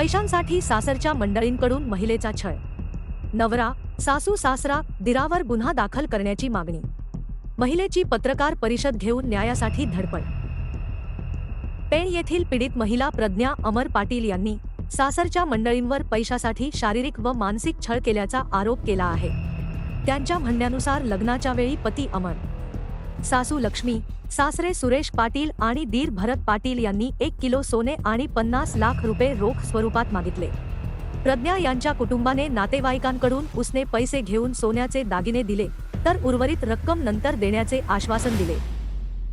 पैशांसाठी सासरच्या मंडळींकडून महिलेचा छळ. नवरा सासू सासरा दिरावर गुन्हा दाखल करण्याची मागणी. महिलेची पत्रकार परिषद घेऊन न्यायासाठी धडपड. पेण येथील पीडित महिला प्रज्ञा अमर पाटील यांनी सासरच्या मंडळींवर पैशासाठी शारीरिक व मानसिक छळ केल्याचा आरोप केला आहे. त्यांच्या म्हणण्यानुसार लग्नाच्या वेळी पती अमर सासू लक्ष्मी सासरे सुरेश पाटील आणि दीर भरत पाटील यांनी एक किलो सोने आणि पन्नास लाख रुपये रोख स्वरूपात मागितले. प्रज्ञा यांच्या कुटुंबाने नातेवाईकांकडून उसने पैसे घेऊन सोन्याचे दागिने दिले तर उर्वरित रक्कम नंतर देण्याचे आश्वासन दिले.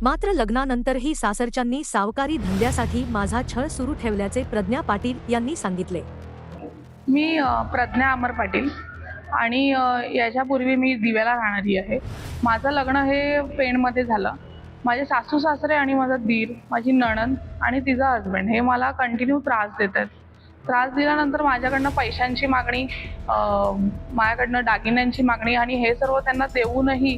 मात्र लग्नानंतरही सासरच्यांनी सावकारी धंद्यासाठी माझा छळ सुरू ठेवल्याचे प्रज्ञा पाटील यांनी सांगितले. मी प्रज्ञा अमर पाटील आणि याच्यापूर्वी मी दिव्याला राहणारी आहे. माझं लग्न हे पेणमध्ये झालं. माझे सासू सासरे आणि माझा दीर माझी नणन आणि तिचा हस्बंड हे मला कंटिन्यू त्रास देत आहेत त्रास दिल्यानंतर माझ्याकडनं पैशांची मागणी माझ्याकडनं दागिन्यांची मागणी आणि हे सर्व त्यांना देऊनही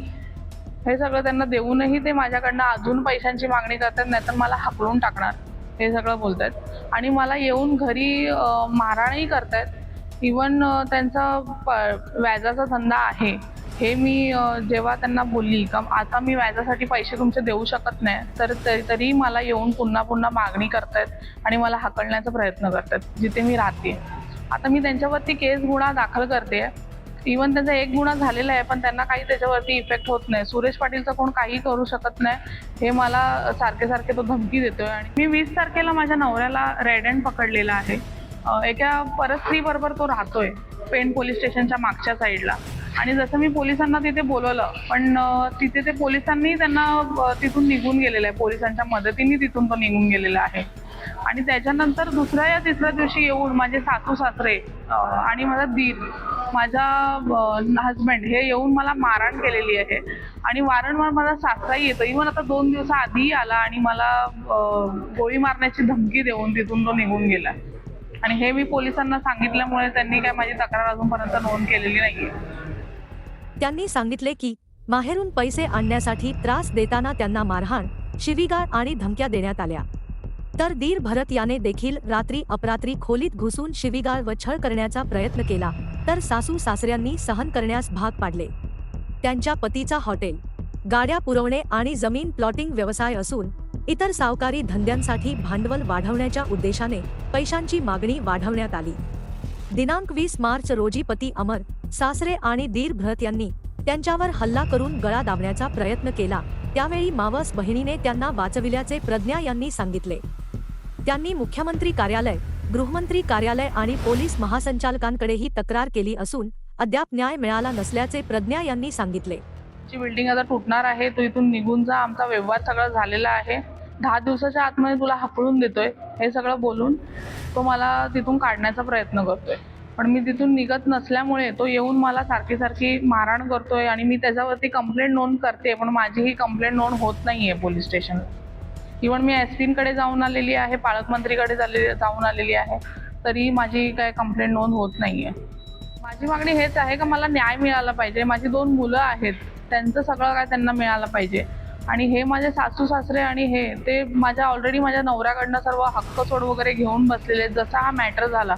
हे सगळं त्यांना देऊनही ते माझ्याकडनं अजून पैशांची मागणी करतात नाहीतर मला हाकलून टाकणार. हे सगळं बोलतात. आणि मला येऊन घरी अ, मारहाणही करतायत इवन त्यांचा प व्याजाचा धंदा आहे. हे मी जेव्हा त्यांना बोलली का आता मी व्याजासाठी पैसे तुमचे देऊ शकत नाही तर तरी तरी मला येऊन पुन्हा पुन्हा मागणी करतायत आणि मला हाकलण्याचा प्रयत्न करतायत जिथे मी राहते. आता मी त्यांच्यावरती केस गुन्हा दाखल करते. इवन त्यांचा एक गुन्हा झालेला आहे पण त्यांना काही त्याच्यावरती इफेक्ट होत नाही. सुरेश पाटीलचं कोण काही करू शकत नाही हे मला सारखे सारखे तो धमकी देतोय. आणि मी वीस तारखेला माझ्या नवऱ्याला रेड हँड पकडलेला आहे. एका परस्त्रीबरोबर तो राहतोय पेण पोलीस स्टेशनच्या मागच्या साईडला आणि जसं मी पोलिसांना तिथे बोलवलं पण तिथे ते पोलिसांनी त्यांना तिथून निघून गेलेलं आहे. पोलिसांच्या मदतीने तिथून तो निघून गेलेला आहे. आणि त्याच्यानंतर दुसऱ्या या तिसऱ्या दिवशी येऊन माझे सासू सासरे आणि माझा दीर माझा हजबंड हे येऊन मला मारहाण केलेली आहे. आणि वारंवार माझा सासराही येतो. इव्हन आता दोन दिवसाआधीही आला आणि मला गोळी मारण्याची धमकी देऊन तिथून तो निघून गेला. आणि हे मी पोलिसांना सांगितल्यामुळे त्यांनी काय माझी तक्रार अजूनपर्यंत नोंद केलेली नाहीये. त्यांनी सांगितले की माहेरून पैसे आणण्यासाठी त्रास देताना त्यांना मारहाण शिवीगाळ आणि धमक्या देण्यात आल्या. तर दीर भरत याने देखील रात्री अपरात्री खोलीत घुसून शिवीगाळ व छळ करण्याचा प्रयत्न केला तर सासू सासऱ्यांनी सहन करण्यास भाग पाडले. त्यांच्या पतीचा हॉटेल गाड्या पुरवणे आणि जमीन प्लॉटिंग व्यवसाय असून इतर सावकारी धंद्यांसाठी भांडवल वाढवण्याच्या उद्देशाने पैशांची मागणी वाढवण्यात आली. दिनांक वीस मार्च रोजी पती अमर सासरे आणि दीर भरत यांनी त्यांच्यावर हल्ला करून गळा दाबण्याचा प्रयत्न केला. त्यावेळी मावस बहिणीने त्यांना वाचविल्याचे प्रज्ञा यांनी सांगितले. त्यांनी मुख्यमंत्री कार्यालय गृहमंत्री कार्यालय आणि पोलीस महासंचालकांकडेही तक्रार केली असून अद्याप न्याय मिळाला नसल्याचे प्रज्ञा यांनी सांगितले. बिल्डिंग आता तुटणार आहे तो इथून निघून जा आमचा व्यवहार सगळा झालेला आहे. दहा दिवसाच्या आतमध्ये तुला हाकलून देतोय हे सगळं बोलून तो मला तिथून काढण्याचा प्रयत्न करतोय. पण मी तिथून निघत नसल्यामुळे तो येऊन मला सारखी सारखी मारहाण करतोय आणि मी त्याच्यावरती कंप्लेंट नोंद करते पण माझी ही कंप्लेंट नोंद होत नाहीये पोलीस स्टेशनला इवन मी एस पीकडे जाऊन आलेली आहे पालकमंत्रीकडे झालेली जाऊन आलेली आहे तरी माझी काय कंप्लेंट नोंद होत नाहीये. माझी मागणी हेच आहे का मला न्याय मिळाला पाहिजे? माझी दोन मुलं आहेत त्यांचं सगळं काय त्यांना मिळालं पाहिजे? आणि हे माझे सासू सासरे आणि हे ते माझ्या ऑलरेडी माझ्या नवऱ्याकडनं सर्व हक्क सोड वगैरे घेऊन बसलेले आहेत. जसा हा मॅटर झाला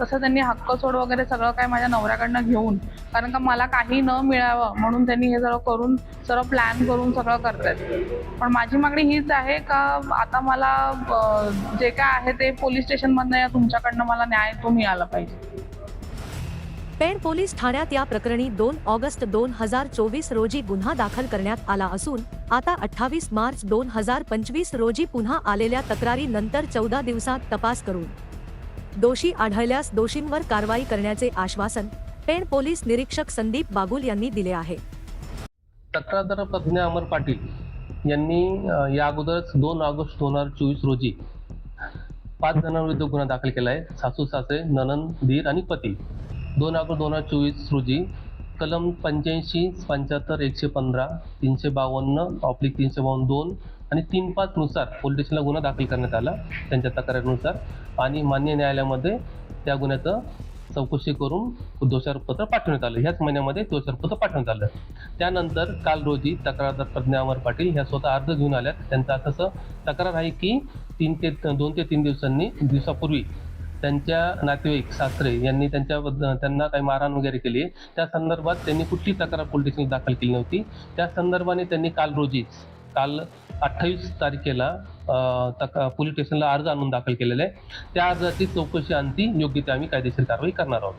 तसं त्यांनी हक्क सोड वगैरे सगळं काय माझ्या नवऱ्याकडनं घेऊन कारण का मला काही न मिळावं म्हणून त्यांनी हे सर्व करून सर्व प्लॅन करून सगळं करतात पण माझी मागणी हीच आहे का आता मला जे काय आहे ते पोलीस स्टेशनमधनं या तुमच्याकडनं मला न्याय तो मिळाला पाहिजे पेण पोलीस ठाण्यात या प्रकरणी दोन ऑगस्ट दोन हजार चोवीस रोजी गुन्हा दाखल करण्यात आला असून आता अठ्ठावीस मार्च दोन हजार पंचवीस रोजी पुन्हा आलेल्या तक्रारीनंतर चौदा दिवसात तपास करून दोषी आढळल्यास दोषींवर कारवाई करण्याचे आश्वासन पेण पोलीस निरीक्षक संदीप बागुल यांनी दिले आहे. तक्रारदार प्रज्ञा अमर पाटील यांनी या अगोदरच दोन ऑगस्ट दोन हजार चोवीस रोजी पाच जणांविरुद्ध गुन्हा दाखल केला आहे. सासू सासरे ननन धीर आणि पती. दोन ऑगस्ट दोन हजार चोवीस रोजी कलम पंच्याऐंशी पंच्याहत्तर एकशे पंधरा तीनशे बावन्न ऑब्लिक तीनशे बावन्न दोन आणि तीन पाचनुसार पोलीस स्टेशनला गुन्हा दाखल करण्यात आला त्यांच्या तक्रारीनुसार. आणि मान्य न्यायालयामध्ये त्या गुन्ह्याचं चौकशी करून दोषारोपपत्र पाठवण्यात आलं. ह्याच महिन्यामध्ये दोषारोपपत्र पाठवण्यात आलं. त्यानंतर काल रोजी तक्रारदार प्रज्ञा अमर पाटील ह्या स्वतः अर्ज घेऊन आल्यात. त्यांचा तसं तक्रार आहे की तीन ते दोन ते तीन दिवसांनी दिवसापूर्वी त्यांच्या नातेवाईक सासरे यांनी त्यांच्याबद्दल त्यांना काही मारहाण वगैरे केली. त्या संदर्भात त्यांनी कुठली तक्रार पोलीस स्टेशनला दाखल केली नव्हती. त्या संदर्भाने त्यांनी काल रोजी काल अठ्ठावीस तारखेला तक पोलीस स्टेशनला अर्ज आणून दाखल केलेला आहे. त्या अर्जाची चौकशी अंती योग्य ते आम्ही कायदेशीर कारवाई करणार आहोत.